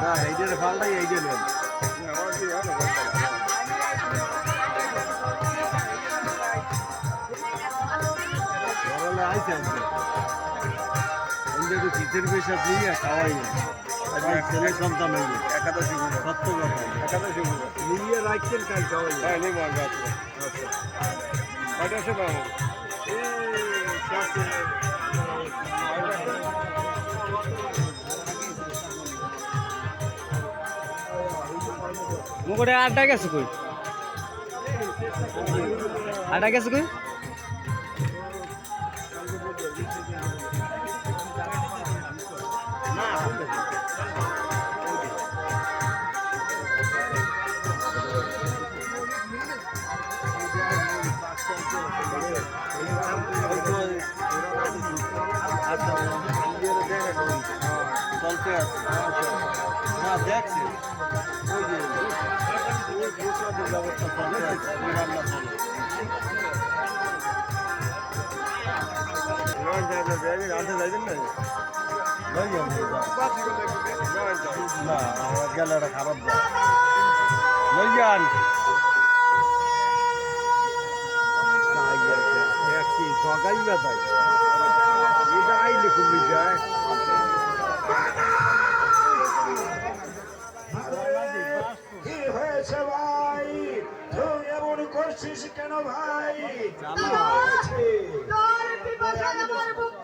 না এই যে ভালাই এই যে আইসে আইসে কিচেন পেশা দিয়ে খাওয়াই ছেলে সন্তান হইল। একাদশী পুজো। সত্য কথা। একাদশী পুজো। নিয়ে রাখছেন কাল খাওয়াই না হ্যাঁ আচ্ছা মুকুটে আড্ডা গেছে কই? আড্ডা গেছে কই? প্রসাদের ব্যবস্থা চলতে আছে ওই রান্না চলে রাতে যাইবেন না লই যাব না আমার গেলে করছিস কেন ভাই? তোর পিপাসায় আমার বুকটা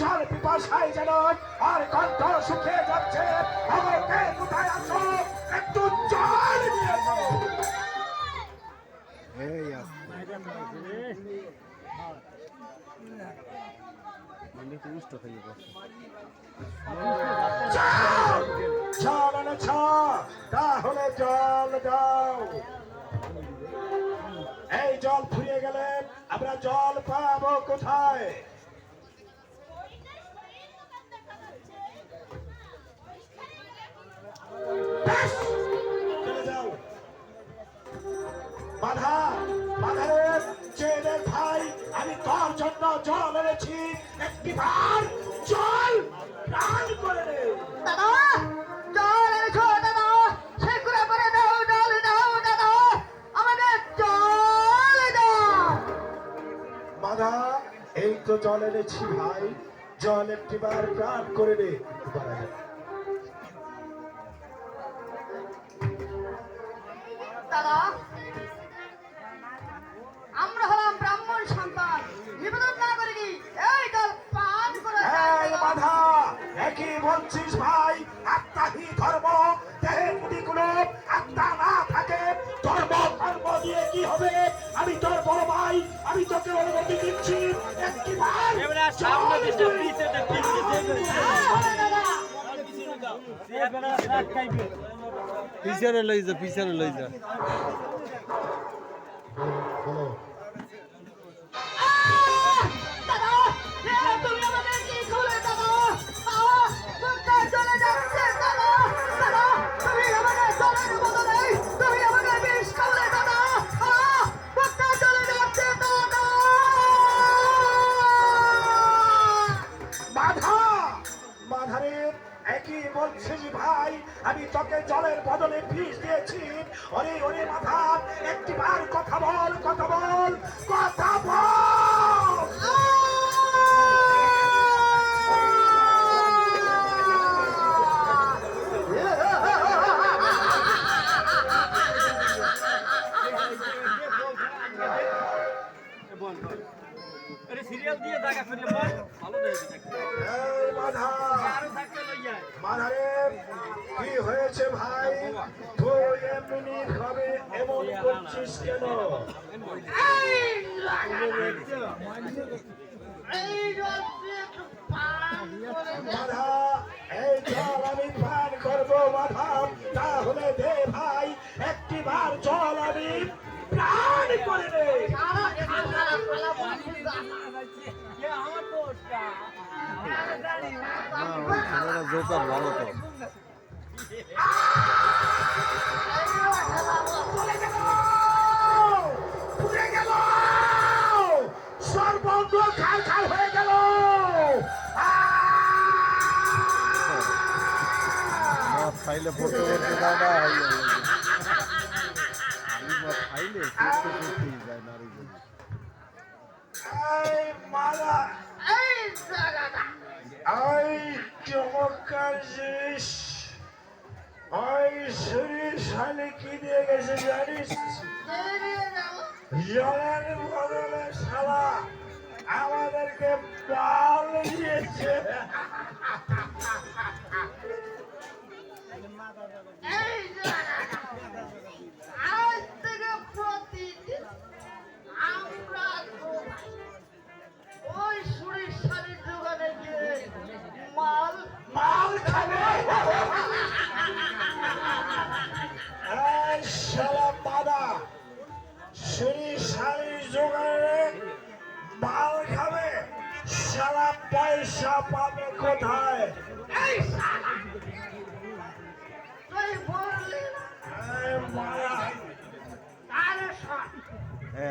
জল পিপাসায় যেন আর কণ্ঠ শুকিয়ে যাচ্ছে। আমাকে কোথায় আছো? একটু জল তাহলে জল দাও। এই জল ফুরিয়ে গেলে আমরা জল পাবো কোথায়? চলে যাও বাধা বাধা রে ভাই আমি তোর জন্য জল এনেছি। একটি বার জল প্রাণ করে নে দাদা জল এনেছো দাদা। সেগুলো করে দাও জল দাও দাদা। আমাকে জল দাও। বাধা এই তো জল এনেছি ভাই। জল একটি বার প্রাণ করে নে দাদা। আমরা হলাম ব্রাহ্মণ সন্তান নিবেদন না করি এই জল পান করে বাধা একই বলছিস ভাই আত্মাহি ধর্ম দেহে গুলো আত্মা না থাকে। ধর্ম ধর্ম দিয়ে কি হবে? আমি তোর বড় ভাই আমি তোকে অনুমতি দিচ্ছি। একটি ভাই জল দে। পিছনে লই পিছনে লই যা। এমনি ভাবে এমন করছিস কেন এই। জল আমি পান করব মাধব তাহলে দে ভাই একটি বার জল আমি প্রাণ করে দে আমার জোকার ভালো তো খাইলে পড়তে খাইলে চমৎকার জিনিস শরীর শালে কি দিয়ে গেছে জানিস। জলের বদলে শালা আমাদেরকে পাল দিয়েছে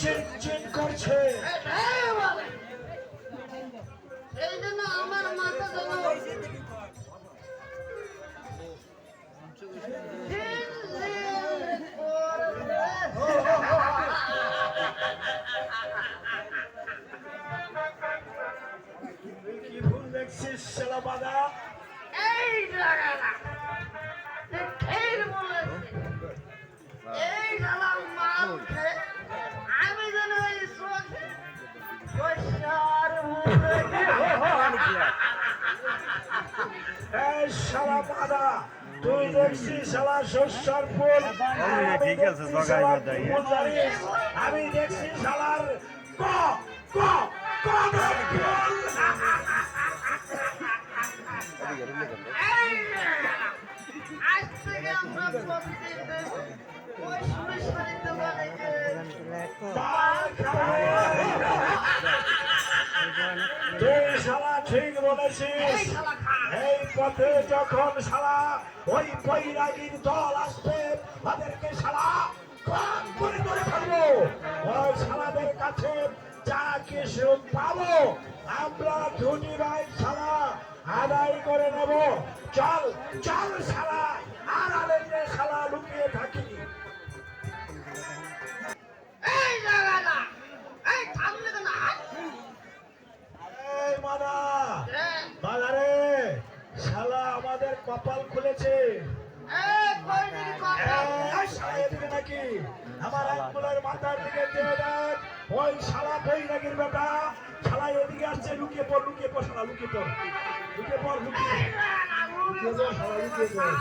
চিন চিন করছে। এই জন্য আমার মাথা যেন কি ভুল দেখছিস শালা বাদা এই জায়গাটা। শালা বাদা তুই দেখছিস শালা শস্যর ফুল ঠিক আছে, দেখছি? আমি দেখছি শালার ক ক কদম ফুল আজ থেকে আমরা প্রতিদিন ওই সুরেশ্বরীর দোকানে গিয়ে মাল খাব। তুই শালা ঠিক বলেছিস। এই পথে যখন শালা ওই বৈরাগীর দল আসবে তাদেরকে শালা কান করে ধরে ফেলব। ওই শালাদের কাছে যা কিছু পাবো আমরা ধুনি ভাই শালা আদায় করে নেব। চল চল শালা আর আলেন শালা লুকিয়ে থাকি। কপাল খুলেছে। নাকি? আমার আঙ্গুলের মাথার দিকে ওই শালা বৈরাগীর বেটা। শালা এদিকে আসছে লুকিয়ে পড় লুকিয়ে পড় শালা লুকিয়ে পড়। লুকিয়ে পড় লুকিয়ে লুকিয়ে পড় শালা লুকিয়ে পড়।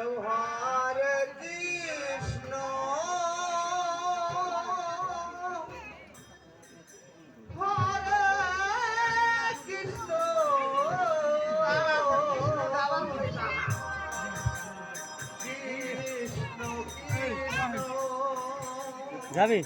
হরে কৃষ্ণ। হরে কৃষ্ণ। কৃষ্ণ কৃষ্ণ। যাবি?